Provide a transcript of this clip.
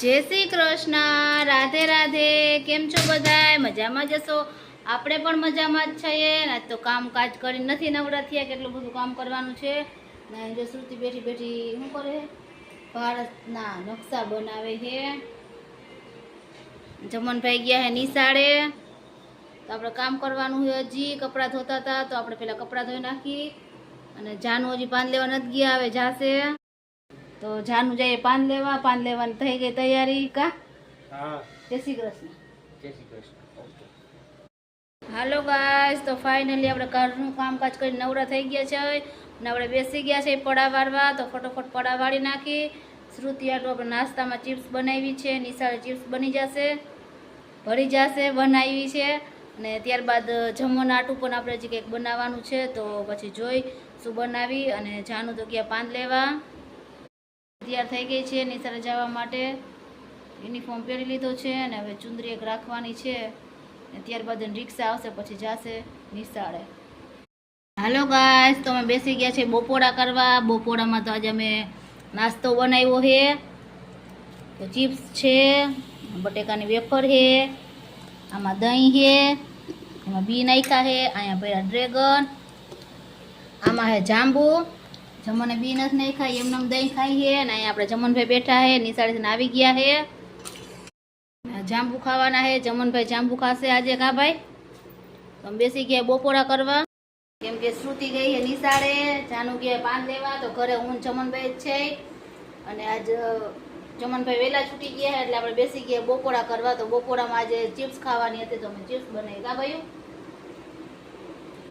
જય શ્રી કૃષ્ણ, રાધે રાધે, કેમ છો બધાય? મજામાં જશો? આપણે પણ મજામાં જ છીએ. ને તો કામકાજ કરી નથી નવરા થયા, કેટલું બધું કામ કરવાનું છે. ને જો શ્રુતિ બેઠી બેઠી શું કરે? ભારતના નકશા બનાવે છે. જમનભાઈ ગયા હે નિશાળે. તો આપણે કામ કરવાનું છે હજી, કપડાં ધોતા હતા, તો આપણે પહેલાં કપડાં ધોઈ નાખી. અને જાનું હજી પાન લેવા નથી ગયા, હવે જાશે. તો જાનું જઈએ પાન લેવા પાન લેવાની થઈ ગઈ તૈયારી કા? જય શ્રી કૃષ્ણ. જય શ્રી કૃષ્ણ. હાલો ગાઈસ તો ફાઇનલી આપણે ઘરનું કામકાજ કરી નવરા થઈ ગયા છે. અને આપણે બેસી ગયા છે પડા વાળવા તો ફટોફટ પડા વાળી નાખી. શ્રુતિ આટલું આપણે નાસ્તામાં ચિપ્સ બનાવી છે નિશાળે ચિપ્સ બની જશે. ભરી જશે બનાવી છે. અને ત્યારબાદ જમવાના આટું પણ આપણે હજી કંઈક બનાવવાનું છે તો પછી જોઈ શું બનાવી અને જાનું તો ગયા પાન લેવા. તૈયાર થઈ ગઈ છે. નિશાળે જવા માટે યુનિફોર્મ પહેરી લીધો છે અને હવે ચુંદરી એક રાખવાની છે. ને ત્યારબાદ રિક્ષા આવશે, પછી જાશે નિશાળે. હાલો ગાય તો અમે બેસી ગયા છે બપોરા કરવા. બપોરામાં તો આજે અમે નાસ્તો બનાવ્યો છે. તો ચિપ્સ છે, બટેકાની વેફર છે, આમાં દહીં છે, એમાં બી નાખ્યા છે, અહીંયા પહેલાં ડ્રેગન, આમાં છે જાંબુ. જમણે બી નથી નાખ્યા, એમને એમ દહીં ખાઈ છે અને અહીંયા આપણે જમનભાઈ બેઠા છે નિશાળીથી આવી ગયા છે જાંબુ ખાવાના છે જમનભાઈ જાંબુ ખાશે આજે કા ભાઈ? બેસી ગયા બપોરા કરવા. કેમ કે શ્રુતિ ગઈ છે નિશાળે, જાનુ ગયા પાન લેવા, તો ઘરે હું જમનભાઈ જ છે. અને આજ જમનભાઈ વહેલા છૂટી ગયા એટલે આપણે બેસી ગયા બપોરા કરવા. તો બપોરામાં આજે ચિપ્સ ખાવાની હતી, તો અમે ચિપ્સ બનાવી. કા ભાઈ